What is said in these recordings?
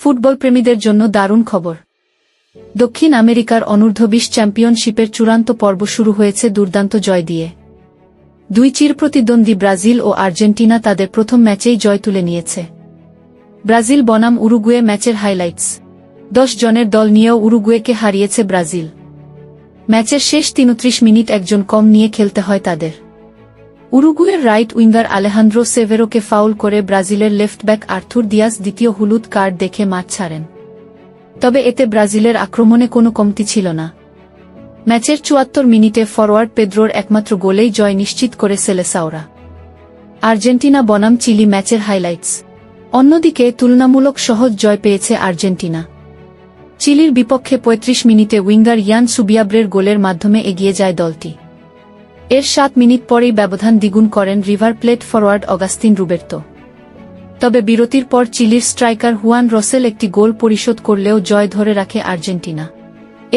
Football প্রেমীদের জন্য দারুণ খবর। দক্ষিণ আমেরিকার অনূর্ধ্ব বিশ চ্যাম্পিয়নশিপের চূড়ান্ত পর্ব শুরু হয়েছে দুর্দান্ত জয় দিয়ে। দুই চির প্রতিদ্বন্দ্বী ব্রাজিল ও আর্জেন্টিনা তাদের প্রথম ম্যাচেই জয় তুলে নিয়েছে। ব্রাজিল বনাম উরুগুয়ে ম্যাচের হাইলাইটস। দশ জনের দল নিয়েও উরুগুয়েকে হারিয়েছে ব্রাজিল। ম্যাচের শেষ তিনত্রিশ মিনিট একজন কম নিয়ে খেলতে হয় তাদের। উরুগুয়ের রাইট উইঙ্গার আলেহান্দ্রো সেভেরোকে ফাউল করে ব্রাজিলের লেফট ব্যাক আর্থুর দিয়াস দ্বিতীয় হলুদ কার্ড দেখে মাঠ ছাড়েন। তবে এতে ব্রাজিলের আক্রমণে কোনো কমতি ছিল না। ম্যাচের চুয়াত্তর মিনিটে ফরওয়ার্ড পেদ্রোর একমাত্র গোলেই জয় নিশ্চিত করে সেলেসাওরা। আর্জেন্টিনা, বনাম, চিলি ম্যাচের হাইলাইটস। অন্যদিকে তুলনামূলক সহজ জয় পেয়েছে আর্জেন্টিনা। চিলির বিপক্ষে ৩৫ মিনিটে উইঙ্গার ইয়ান সুবিয়াব্রের গোলের মাধ্যমে এগিয়ে যায় দলটি। এর সাত মিনিট পরেই ব্যবধান দ্বিগুণ করেন River Plate forward Agustin Ruberto. তবে বিরতির পর চিলির স্ট্রাইকার হুয়ান রসেল একটি গোল পরিশোধ করলেও জয় ধরে রাখে আর্জেন্টিনা।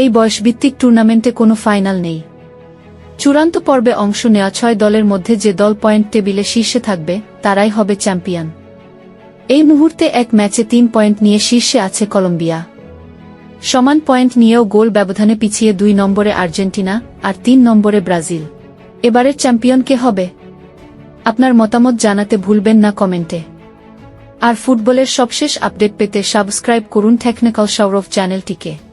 এই বয়সভিত্তিক টুর্নামেন্টে কোনো ফাইনাল নেই। চূড়ান্ত পর্বে অংশ নেওয়া ছয় দলের মধ্যে যে দল পয়েন্ট টেবিলে শীর্ষে থাকবে, তারাই হবে চ্যাম্পিয়ন। এই মুহূর্তে এক ম্যাচে তিন পয়েন্ট নিয়ে শীর্ষে আছে কলম্বিয়া। সমান পয়েন্ট নিয়েও গোল ব্যবধানে পিছিয়ে দুই নম্বরে আর্জেন্টিনা আর তিন নম্বরে ব্রাজিল। এবারের চ্যাম্পিয়ন কে হবে? আপনার মতামত জানাতে ভুলবেন না কমেন্টে। আর ফুটবলের সবশেষ আপডেট পেতে সাবস্ক্রাইব করুন টেকনিক্যাল সৌরভ চ্যানেলটিকে।